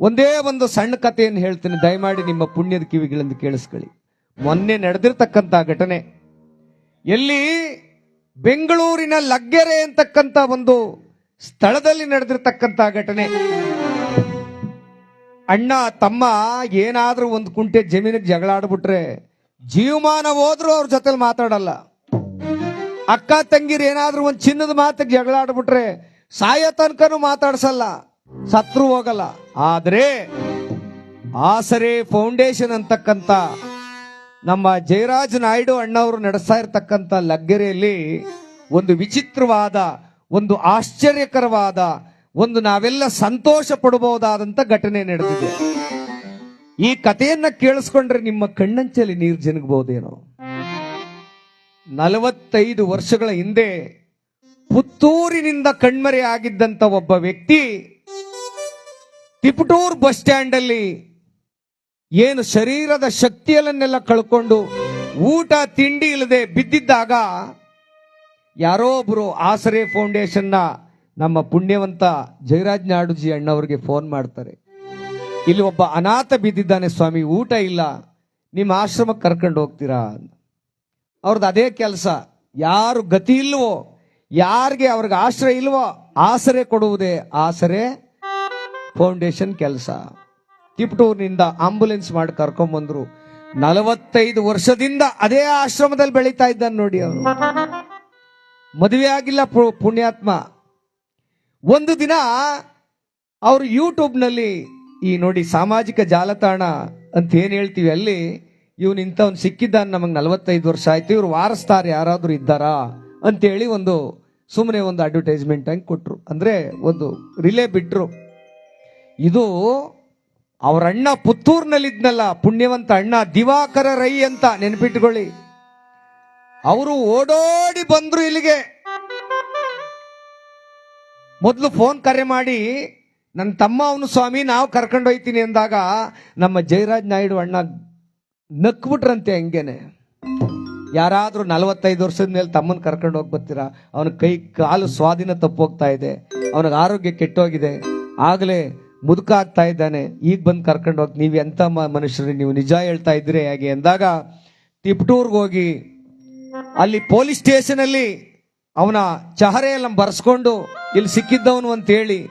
ಒಂದೇ ಒಂದು ಸಣ್ಣ ಕಥೆಯನ್ನು ಹೇಳ್ತೀನಿ. ದಯಮಾಡಿ ನಿಮ್ಮ ಪುಣ್ಯದ ಕಿವಿಗಳಿಂದ ಕೇಳಿಸ್ಕೊಳ್ಳಿ. ಮೊನ್ನೆ ನಡೆದಿರ್ತಕ್ಕಂಥ ಘಟನೆ. ಎಲ್ಲಿ ಬೆಂಗಳೂರಿನ ಲಗ್ಗೆರೆ ಅಂತಕ್ಕಂಥ ಒಂದು ಸ್ಥಳದಲ್ಲಿ ನಡೆದಿರ್ತಕ್ಕಂಥ ಘಟನೆ. ಅಣ್ಣ, ತಮ್ಮ ಏನಾದ್ರೂ ಒಂದು ಕುಂಟೆ ಜಮೀನಿಗೆ ಜಗಳ ಆಡ್ಬಿಟ್ರೆ ಜೀವಮಾನ ಹೋದ್ರೂ ಅವ್ರ ಜೊತೆಲಿ ಮಾತಾಡಲ್ಲ. ಅಕ್ಕ, ತಂಗಿರು ಏನಾದ್ರೂ ಒಂದು ಚಿನ್ನದ ಮಾತಿಗೆ ಜಗಳ ಆಡ್ಬಿಟ್ರೆ ಸಾಯೋ ತನಕನೂ ಮಾತಾಡ್ಸಲ್ಲ. ಸತ್ರು ಹೋಗಲ್ಲ. ಆದರೆ ಆಸರೆ ಫೌಂಡೇಶನ್ ಅಂತಕ್ಕಂಥ ನಮ್ಮ ಜಯರಾಜ್ ನಾಯ್ಡು ಅಣ್ಣವರು ನಡೆಸ್ತಾ ಇರತಕ್ಕಂಥ ಲಗ್ಗೆರೆಯಲ್ಲಿ ಒಂದು ವಿಚಿತ್ರವಾದ, ಒಂದು ಆಶ್ಚರ್ಯಕರವಾದ, ಒಂದು ನಾವೆಲ್ಲ ಸಂತೋಷ ಪಡಬಹುದಾದಂತ ಘಟನೆ ನಡೆದಿದೆ. ಈ ಕಥೆಯನ್ನ ಕೇಳಿಸ್ಕೊಂಡ್ರೆ ನಿಮ್ಮ ಕಣ್ಣಂಚಲ್ಲಿ ನೀರು ಜನಗಬಹುದೇನೋ. ನಲವತ್ತೈದು ವರ್ಷಗಳ ಹಿಂದೆ ಪುತ್ತೂರಿನಿಂದ ಕಣ್ಮರೆ ಆಗಿದ್ದಂತ ಒಬ್ಬ ವ್ಯಕ್ತಿ ತಿಪಟೂರ್ ಬಸ್ ಸ್ಟ್ಯಾಂಡ್ ಅಲ್ಲಿ ಏನು ಶರೀರದ ಶಕ್ತಿಯನ್ನೆಲ್ಲ ಕಳ್ಕೊಂಡು ಊಟ ತಿಂಡಿ ಇಲ್ಲದೆ ಬಿದ್ದಿದ್ದಾಗ ಯಾರೋ ಒಬ್ರು ಆಸರೆ ಫೌಂಡೇಶನ್ನ ನಮ್ಮ ಪುಣ್ಯವಂತ ಜಯರಾಜ್ ನಾಡುಜಿ ಅಣ್ಣವ್ರಿಗೆ ಫೋನ್ ಮಾಡ್ತಾರೆ. ಇಲ್ಲಿ ಒಬ್ಬ ಅನಾಥ ಬಿದ್ದಿದ್ದಾನೆ ಸ್ವಾಮಿ, ಊಟ ಇಲ್ಲ, ನಿಮ್ಮ ಆಶ್ರಮಕ್ಕೆ ಕರ್ಕೊಂಡು ಹೋಗ್ತೀರಾ ಅವ್ರದ್ದು ಅದೇ ಕೆಲಸ, ಯಾರು ಗತಿ ಇಲ್ವೋ, ಯಾರಿಗೆ ಅವ್ರಿಗೆ ಆಶ್ರಯ ಇಲ್ವೋ, ಆಸರೆ ಕೊಡುವುದೇ ಆಸರೆ. ಫೌಂಡೇಶನ್ ಕೆಲಸ. ತಿಪ್ಟೂರಿನಿಂದ ಆಂಬುಲೆನ್ಸ್ ಮಾಡಿ ಕರ್ಕೊಂಬಂದ್ರು ನಲವತ್ತೈದು ವರ್ಷದಿಂದ ಅದೇ ಆಶ್ರಮದಲ್ಲಿ ಬೆಳೀತಾ ಇದ್ದಾನೆ ನೋಡಿ ಅವರು ಮದುವೆ ಆಗಿಲ್ಲ ಪುಣ್ಯಾತ್ಮ. ಒಂದು ದಿನ ಅವರು ಯೂಟ್ಯೂಬ್ನಲ್ಲಿ ಈ ನೋಡಿ ಸಾಮಾಜಿಕ ಜಾಲತಾಣ ಅಂತ ಏನು ಹೇಳ್ತೀವಿ ಅಲ್ಲಿ, ಇವನು ಇಂಥವ್ನು ಸಿಕ್ಕಿದ್ದಾನೆ ನಮಗೆ ನಲವತ್ತೈದು ವರ್ಷ ಆಯ್ತು, ಇವ್ರು ವಾರಸ್ತಾರ ಯಾರಾದರೂ ಇದ್ದಾರಾ ಅಂತೇಳಿ ಒಂದು ಸುಮ್ಮನೆ ಒಂದು ಅಡ್ವರ್ಟೈಸ್ಮೆಂಟ್ ಹಂಗೆ ಕೊಟ್ಟರು ಅಂದ್ರೆ ಒಂದು ರಿಲೇ ಬಿಟ್ರು. ಇದು ಅವ್ರ ಅಣ್ಣ ಪುತ್ತೂರ್ನಲ್ಲಿದ್ನಲ್ಲ, ಪುಣ್ಯವಂತ ಅಣ್ಣ ದಿವಾಕರ ರೈ ಅಂತ ನೆನಪಿಟ್ಕೊಳ್ಳಿ. ಅವರು ಓಡೋಡಿ ಬಂದ್ರು ಇಲ್ಲಿಗೆ. ಮೊದಲು ಫೋನ್ ಕರೆ ಮಾಡಿ ನನ್ನ ತಮ್ಮ ಅವನು ಸ್ವಾಮಿ, ನಾವು ಕರ್ಕೊಂಡು ಹೋಯ್ತೀನಿ ಅಂದಾಗ ನಮ್ಮ ಜಯರಾಜ್ ನಾಯ್ಡು ಅಣ್ಣ ನಕ್ಬಿಟ್ರಂತೆ ಹಂಗೇನೆ. ಯಾರಾದರೂ ನಲವತ್ತೈದು ವರ್ಷದ ಮೇಲೆ ತಮ್ಮನ ಕರ್ಕೊಂಡು ಹೋಗಿ ಬರ್ತೀರಾ? ಅವನ ಕೈ ಕಾಲು ಸ್ವಾಧೀನ ತಪ್ಪೋಗ್ತಾ ಇದೆ. ಅವನಿಗೆ ಆರೋಗ್ಯ ಕೆಟ್ಟೋಗಿದೆ. ಆಗಲೇ ಮುದುಕ ಆಗ್ತಾ ಇದ್ದಾನೆ. ಈಗ ಬಂದು ಕರ್ಕೊಂಡು ಹೋಗಿ ನೀವು ಎಂಥ ಮನುಷ್ಯರು? ನೀವು ನಿಜ ಹೇಳ್ತಾ ಇದ್ರೆ ಹೇಗೆ? ಅಂದಾಗ ತಿಪ್ಟೂರ್ಗೆ ಹೋಗಿ ಅಲ್ಲಿ ಪೊಲೀಸ್ ಸ್ಟೇಷನ್ ಅಲ್ಲಿ ಅವನ ಚಹರೆ ಎಲ್ಲ ಬರ್ಸ್ಕೊಂಡು ಇಲ್ಲಿ ಸಿಕ್ಕಿದ್ದವನು ಅಂತ ಹೇಳಿ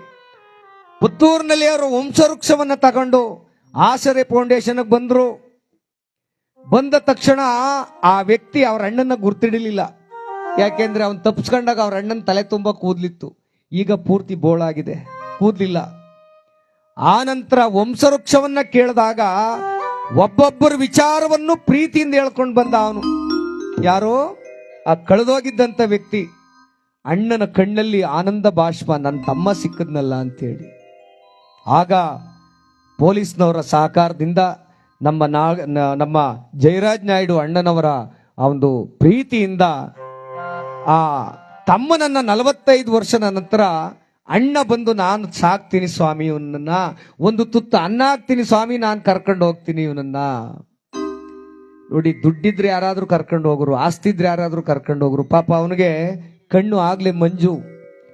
ಪುತ್ತೂರಿನಲ್ಲಿ ಅವರು ವಂಶವೃಕ್ಷವನ್ನು ತಗೊಂಡು ಆಸರೆ ಫೌಂಡೇಶನ್ ಬಂದರು. ಬಂದ ತಕ್ಷಣ ಆ ವ್ಯಕ್ತಿ ಅವ್ರ ಅಣ್ಣನ ಗುರ್ತಿಡಲಿಲ್ಲ. ಯಾಕೆಂದ್ರೆ ಅವನು ತಪ್ಪಿಸ್ಕೊಂಡಾಗ ಅವ್ರ ಅಣ್ಣನ ತಲೆ ತುಂಬ ಕೂದಲಿತ್ತು. ಈಗ ಪೂರ್ತಿ ಬೋಳಾಗಿದೆ. ಕೂದ್ಲಿಲ್ಲ. ಆ ನಂತರ ವಂಶವೃಕ್ಷವನ್ನ ಕೇಳಿದಾಗ ಒಬ್ಬೊಬ್ಬರ ವಿಚಾರವನ್ನು ಪ್ರೀತಿಯಿಂದ ಹೇಳ್ಕೊಂಡು ಬಂದ ಅವನು. ಯಾರೋ? ಆ ಕಳೆದೋಗಿದ್ದಂತ ವ್ಯಕ್ತಿ. ಅಣ್ಣನ ಕಣ್ಣಲ್ಲಿ ಆನಂದ ಬಾಷ್ಪ ನನ್ನ ತಮ್ಮ ಸಿಕ್ಕದ್ನಲ್ಲ ಅಂತೇಳಿ. ಆಗ ಪೊಲೀಸ್ನವರ ಸಹಕಾರದಿಂದ ನಮ್ಮ ನಾ, ನಮ್ಮ ಜಯರಾಜ್ ನಾಯ್ಡು ಅಣ್ಣನವರ ಒಂದು ಪ್ರೀತಿಯಿಂದ ಆ ತಮ್ಮನನ್ನ ನಲವತ್ತೈದು ವರ್ಷದ ನಂತರ ಅಣ್ಣ ಬಂದು ನಾನು ಸಾಕ್ತೀನಿ ಸ್ವಾಮಿ ಇವನನ್ನ. ಒಂದು ತುತ್ತು ಅನ್ನ ಹಾಕ್ತೀನಿ ಸ್ವಾಮಿ, ನಾನು ಕರ್ಕೊಂಡು ಹೋಗ್ತೀನಿ ಇವನನ್ನ. ನೋಡಿ, ದುಡ್ಡಿದ್ರೆ ಯಾರಾದ್ರೂ ಕರ್ಕೊಂಡು ಹೋಗ್ರು ಆಸ್ತಿ ಇದ್ರೆ ಯಾರಾದ್ರೂ ಕರ್ಕೊಂಡು ಹೋಗ್ರು. ಪಾಪ ಅವನಿಗೆ ಕಣ್ಣು ಆಗ್ಲಿ ಮಂಜು.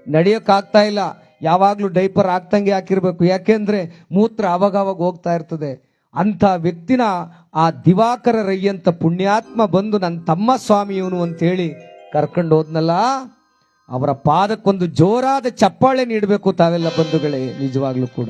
ನಡೆಯೋಕ್ಕಾಗ್ತಾ ಇಲ್ಲ. ಯಾವಾಗ್ಲೂ ಡೈಪರ್ ಆಗ್ತಂಗೆ ಹಾಕಿರ್ಬೇಕು. ಯಾಕೆಂದ್ರೆ ಮೂತ್ರ ಅವಾಗ ಹೋಗ್ತಾ ಇರ್ತದೆ. ಅಂತ ವ್ಯಕ್ತಿನ ಆ ದಿವಾಕರ ರೈ ಪುಣ್ಯಾತ್ಮ ಬಂದು ನನ್ನ ತಮ್ಮ ಸ್ವಾಮಿ ಇವನು ಅಂತ ಹೇಳಿ ಕರ್ಕೊಂಡು ಹೋದ್ನಲ್ಲ. ಅವರ ಪಾದಕ್ಕೊಂದು ಜೋರಾದ ಚಪ್ಪಾಳೆ ನೀಡಬೇಕು ತಾವೆಲ್ಲ ಬಂಧುಗಳೇ ನಿಜವಾಗ್ಲೂ ಕೂಡ.